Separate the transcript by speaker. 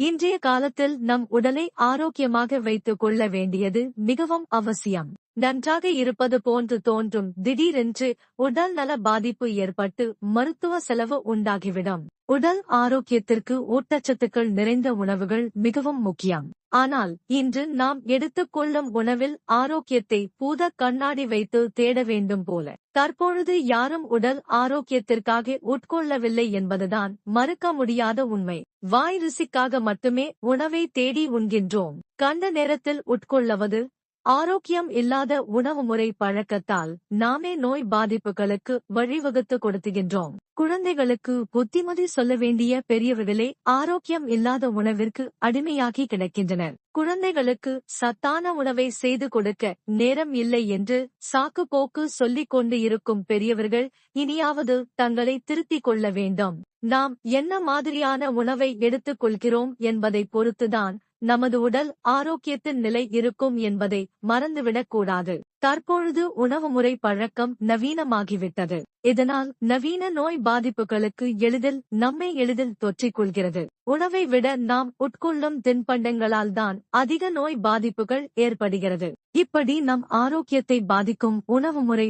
Speaker 1: இன்றைய காலத்தில் நம் உடலை ஆரோக்கியமாக வைத்துக் கொள்ள வேண்டியது மிகவும் அவசியம். நன்றாக இருப்பது போன்று தோன்றும் திடீரென்று உடல் நல பாதிப்பு ஏற்பட்டு மருத்துவ செலவு உண்டாகிவிடும். உடல் ஆரோக்கியத்திற்கு ஊட்டச்சத்துக்கள் நிறைந்த உணவுகள் மிகவும் முக்கியம். ஆனால் இன்று நாம் எடுத்துக்கொள்ளும் உணவில் ஆரோக்கியத்தை பூத கண்ணாடி வைத்து தேட வேண்டும் போல. தற்பொழுது யாரும் உடல் ஆரோக்கியத்திற்காக உட்கொள்ளவில்லை என்பதுதான் மறுக்க முடியாத உண்மை. வாய் ருசிக்காக மட்டுமே உணவை தேடி உண்கின்றோம். கண்ட நேரத்தில் உட்கொள்ளவது ஆரோக்கியம் இல்லாத உணவு முறை பழக்கத்தால் நாமே நோய் பாதிப்புகளுக்கு வழிவகுத்து கொடுத்துகின்றோம். குழந்தைகளுக்கு புத்திமதி சொல்ல வேண்டிய பெரியவர்களே ஆரோக்கியம் இல்லாத உணவிற்கு அடிமையாகி கிடக்கின்றனர். குழந்தைகளுக்கு சத்தான உணவை செய்து கொடுக்க நேரம் இல்லை என்று சாக்கு போக்கு சொல்லிக் கொண்டு இருக்கும் பெரியவர்கள் இனியாவது தங்களை திருத்திக் கொள்ள வேண்டும். நாம் என்ன மாதிரியான உணவை எடுத்துக் கொள்கிறோம் என்பதை பொறுத்துதான் நமது உடல் ஆரோக்கியத்தின் நிலை இருக்கும் என்பதை மறந்துவிடக் கூடாது. தற்பொழுது உணவு முறை பழக்கம் நவீனமாகிவிட்டது. இதனால் நவீன நோய் பாதிப்புகளுக்கு எளிதில் நம்மை எளிதில் தொற்றிக் கொள்கிறது. உணவை விட நாம் உட்கொள்ளும் தின்பண்டங்களால் தான் அதிக நோய் பாதிப்புகள் ஏற்படுகிறது. இப்படி நம் ஆரோக்கியத்தை பாதிக்கும் உணவு முறை